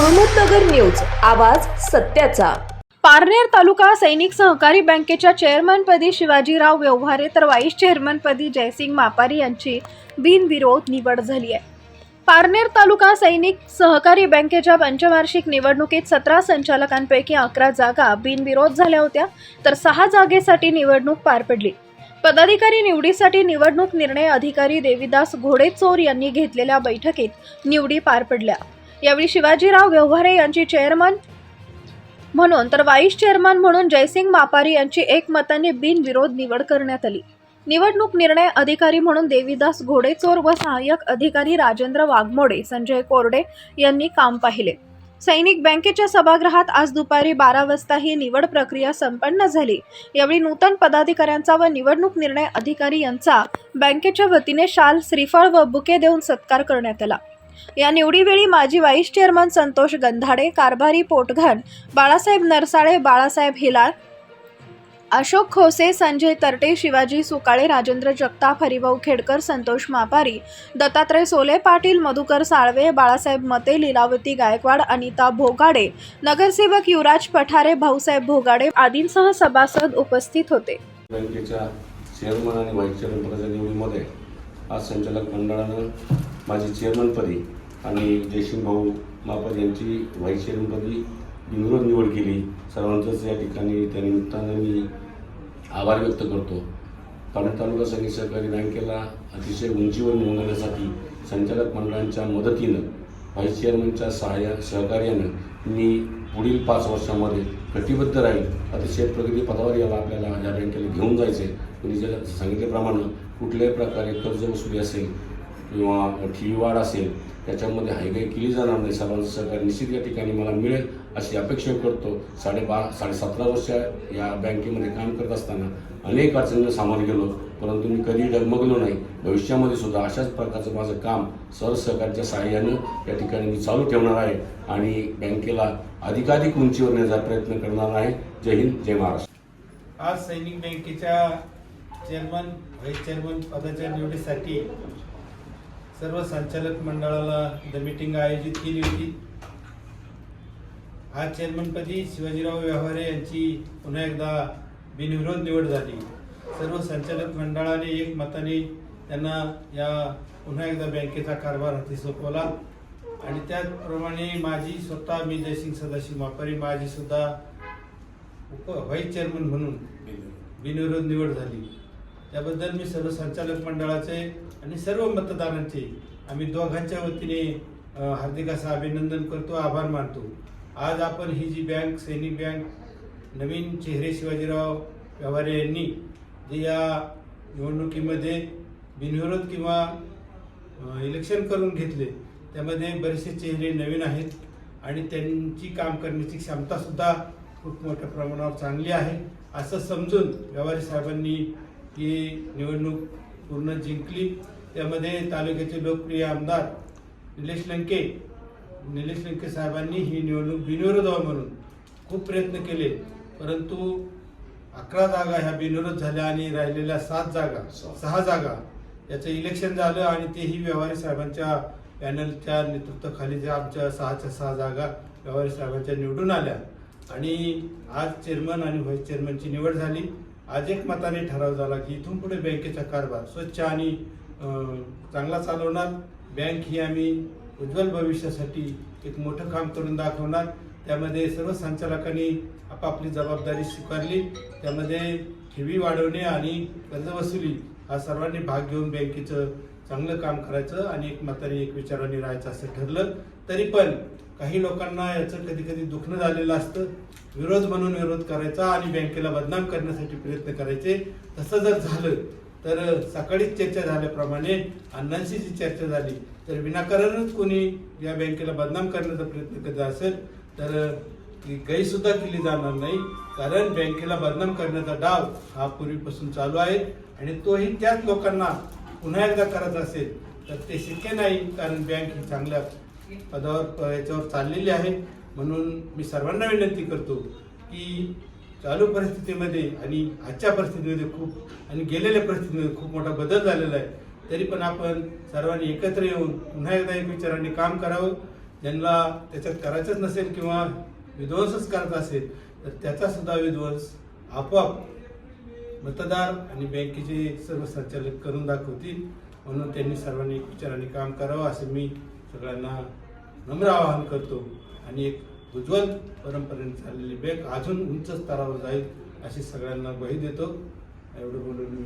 Ahmednagar news आवाज सत्याचा. पारनेर तालुका सैनिक सहकारी बँकेच्या चेअरमनपदी शिवाजीराव व्यवहारे तर व्हाईस चेअरमनपदी जयसिंग मापारी यांची बिनविरोध निवड झाली आहे. पारनेर तालुका सैनिक सहकारी बँकेच्या पंचवार्षिक निवडणुकीत सतरा संचालकांपैकी अकरा जागा बिनविरोध झाल्या होत्या तर सहा जागेसाठी निवडणूक पार पडली. पदाधिकारी निवडीसाठी निवडणूक निर्णय अधिकारी देविदास घोडेचोर यांनी घेतलेल्या बैठकीत निवडी पार पडल्या. यावेळी शिवाजीराव व्यवहारे यांची चेअरमन म्हणून तर व्हाईस चेअरमन म्हणून जयसिंग मापारी यांची एकमताने बिनविरोध निवड करण्यात आली. निवडणूक निर्णय अधिकारी म्हणून देवीदास घोडेचोर व सहाय्यक अधिकारी राजेंद्र वाघमोडे संजय कोरडे यांनी काम पाहिले. सैनिक बँकेच्या सभागृहात आज दुपारी बारा वाजता ही निवड प्रक्रिया संपन्न झाली. यावेळी नूतन पदाधिकाऱ्यांचा व निवडणूक निर्णय अधिकारी यांचा बँकेच्या वतीने शाल श्रीफळ व बुके देऊन सत्कार करण्यात आला. या निवडीवेळी माजी व्हाईस चेअरमन संतोष गंधाडे कारभारी पोटघन बाळासाहेब नरसाळे बाळासाहेब हिलाळ अशोक खोसे संजय तरटे शिवाजी सुकाळे राजेंद्र जगताप हरिभाऊ खेडकर संतोष मापारी दत्तात्रय सोले पाटील मधुकर साळवे बाळासाहेब मते लीलावती गायकवाड अनिता भोगाडे नगरसेवक युवराज पठारे भाऊसाहेब भोगाडे आदींसह सभासद उपस्थित होते. बँकेच्या चेअरमन आणि व्हाईस चेअरमन निवडीमध्ये आज संचालक मंडळानं माझी चेअरमनपदी आणि जयसिंग भाऊ मापद यांची व्हाईस चेअरमनपदी बिनविरोध निवड केली. सर्वांचंच या ठिकाणी त्या निमित्तानं मी आभार व्यक्त करतो. पाणी तालुका सैनिक सहकारी बँकेला अतिशय उंचीवर नोंदवण्यासाठी संचालक मंडळांच्या मदतीनं व्हाईस चेअरमनच्या सहाय्या सहकार्यानं मी पुढील पाच वर्षामध्ये कटिबद्ध राहील. अतिशय प्रगती पदावर याला आपल्याला या बँकेला घेऊन जायचं आहे मी सांगितल्याप्रमाणे कुठल्याही प्रकारे कर्ज वसुली असेल किंवा ठेवी वाढ असेल त्याच्यामध्ये हायगाई केली जाणार नाही. सर्वांचं सहकार निश्चित या ठिकाणी मला मिळेल अशी अपेक्षा करतो. साडेबारा साडेसतरा वर्ष या बँकेमध्ये काम करत असताना अनेक अडचणींना सामोरे गेलो. परंतु मी कधी डगमगलो नाही. भविष्यामध्ये सुद्धा अशाच प्रकारचं माझं काम सर सहकार्याच्या सहाय्यानं या ठिकाणी मी चालू ठेवणार आहे आणि बँकेला अधिकाधिक उंचीवर नेण्याचा प्रयत्न करणार आहे. जय हिंद जय महाराष्ट्र. आज सैनिक बँकेच्या चेअरमन व्हाईस चेअरमन पदाच्या निवडीसाठी सर्व संचालक मंडळाला द मीटिंग आयोजित केली होती. आज चेअरमनपदी शिवाजीराव व्यवहारे यांची पुन्हा एकदा बिनविरोध निवड झाली. सर्व संचालक मंडळाने एक मताने त्यांना या पुन्हा एकदा बँकेचा कारभार हाती सोपवला. आणि त्याचप्रमाणे माझी स्वतः मी जयसिंग सदाशिव मापारी माझी सुद्धा उप व्हाईस चेअरमन म्हणून बिनविरोध निवड झाली. त्याबद्दल मी सर्व संचालक मंडळाचे आणि सर्व मतदारांचे आम्ही दोघांच्या वतीने हार्दिक असं अभिनंदन करतो आभार मानतो. आज आपण ही जी बँक सैनिक बँक नवीन चेहरे शिवाजीराव व्यवहारे यांनी जे या निवडणुकीमध्ये बिनविरोध किंवा इलेक्शन करून घेतले त्यामध्ये बरेचसे चेहरे नवीन आहेत आणि त्यांची काम करण्याची क्षमतासुद्धा खूप मोठ्या प्रमाणावर चांगली आहे. असं समजून व्यवहारी साहेबांनी ही निवडणूक पूर्ण जिंकली. त्यामध्ये तालुक्याचे लोकप्रिय आमदार निलेश लंके निलेश लंके साहेबांनी ही निवडणूक बिनविरोध व्हावं म्हणून खूप प्रयत्न केले. परंतु अकरा जागा ह्या बिनविरोध झाल्या आणि राहिलेल्या सात जागा सहा जागा याचं इलेक्शन झालं आणि तेही व्यवहारी साहेबांच्या पॅनलच्या नेतृत्वाखाली ज्या आमच्या सहाच्या सहा जागा व्यवहारी साहेबांच्या निवडून आल्या. आणि आज चेअरमन आणि व्हाईस चेअरमनची निवड झाली. आज एक मताने ठराव झाला की इथून पुढे बँकेचा कारभार स्वच्छ आणि चांगला चालवणार. बँक ही आम्ही उज्ज्वल भविष्यासाठी एक मोठं काम करून दाखवणार. त्यामध्ये सर्व संचालकांनी आपापली जबाबदारी स्वीकारली. त्यामध्ये ठेवी वाढवणे आणि कर्ज वसुली हा सर्वांनी भाग घेऊन बँकेचं चांगलं काम करायचं आणि एक मताने एक विचाराने राहायचं असं ठरलं. तरी पण काही लोकांना याचं कधी कधी दुखणं झालेलं असतं. विरोध म्हणून विरोध करायचा आणि बँकेला बदनाम करण्यासाठी प्रयत्न करायचे. तसं जर झालं तर सकाळीच चर्चा झाल्याप्रमाणे अण्णांशी जी चर्चा झाली तर विनाकारणच कोणी या बँकेला बदनाम करण्याचा प्रयत्न करत असेल तर ती गैरसुद्धा केली जाणार नाही. कारण बँकेला बदनाम करण्याचा डाव हा पूर्वीपासून चालू आहे आणि तोही त्याच लोकांना पुन्हा एकदा करत असेल तर ते शक्य नाही कारण बँक ही चांगल्या पदावर याच्यावर चाललेली आहे. म्हणून मी सर्वांना विनंती करतो की चालू परिस्थितीमध्ये आणि आजच्या परिस्थितीमध्ये खूप आणि गेलेल्या परिस्थितीमध्ये खूप मोठा बदल झालेला आहे. तरी पण आपण सर्वांनी एकत्र येऊन पुन्हा एकदा एक विचाराने काम करावं. ज्यांना त्याच्यात करायचंच नसेल किंवा विध्वंसच करायचा असेल तर त्याचा सुद्धा विध्वंस आपोआप मतदार आणि बँकेचे सर्व संचालक करून दाखवतील. म्हणून त्यांनी सर्वांनी विचाराने काम करावं असं मी सगळ्यांना नम्र आवाहन करतो. आणि एक उज्ज्वल परंपरेने चाललेली बँक अजून उंच स्तरावर जाईल अशी सगळ्यांना ग्वाही देतो. एवढं बोलून मी